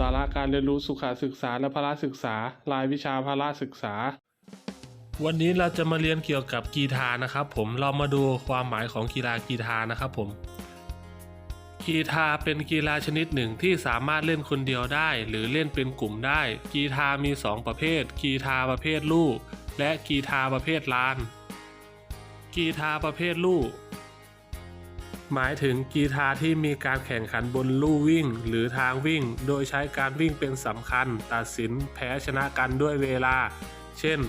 สาระการเรียนรู้สุขศึกษาและพละศึกษา รายวิชาพละศึกษา วันนี้เราจะมาเรียนเกี่ยวกับกีฬานะครับ ผมเรามาดูความหมายของกีฬากีฬานะครับผมกีฬาเป็นกีฬาชนิดหนึ่งที่สามารถเล่นคนเดียวได้ หรือเล่นเป็นกลุ่มได้ กีฬามี 2 ประเภท กีฬาประเภทลู่และกีฬาประเภทลาน กีฬาประเภทลู่ หมายถึงกีฬาที่มีการแข่งขันบนลู่วิ่ง หรือทางวิ่ง โดยใช้การวิ่งเป็นสำคัญ ตัดสินแพ้ชนะกันด้วยเวลา เช่น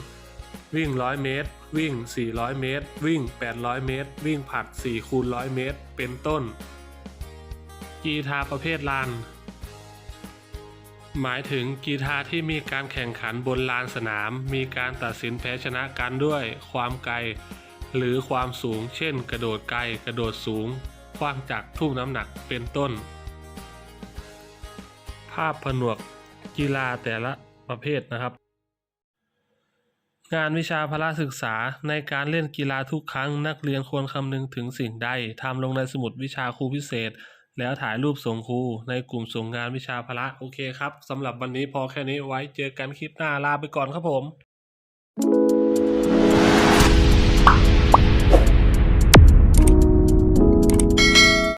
วิ่ง 100 เมตร วิ่ง 400 เมตร วิ่ง 800 เมตร วิ่งผลัด4คูณ100 เมตร เป็นต้น กีฬาประเภทลาน หมายถึงกีฬาที่มีการแข่งขันบนลานสนาม มีการตัดสินแพ้ชนะกันด้วยความไกล หรือความสูง เช่น กระโดดไกล กระโดดสูง คว้างจักทุ่งน้ำหนักเป็นต้น ภาพผนวกกีฬาแต่ละประเภทนะครับ งานวิชาพละศึกษาในการเล่นกีฬาทุกครั้งนักเรียนควรคำนึงถึงสิ่งใดทำลงในสมุดวิชาครูพิเศษ แล้วถ่ายรูปส่งครูในกลุ่มส่งงานวิชาพละโอเคครับสำหรับวันนี้พอแค่นี้ไว้เจอกันคลิปหน้าลาไปก่อนครับผม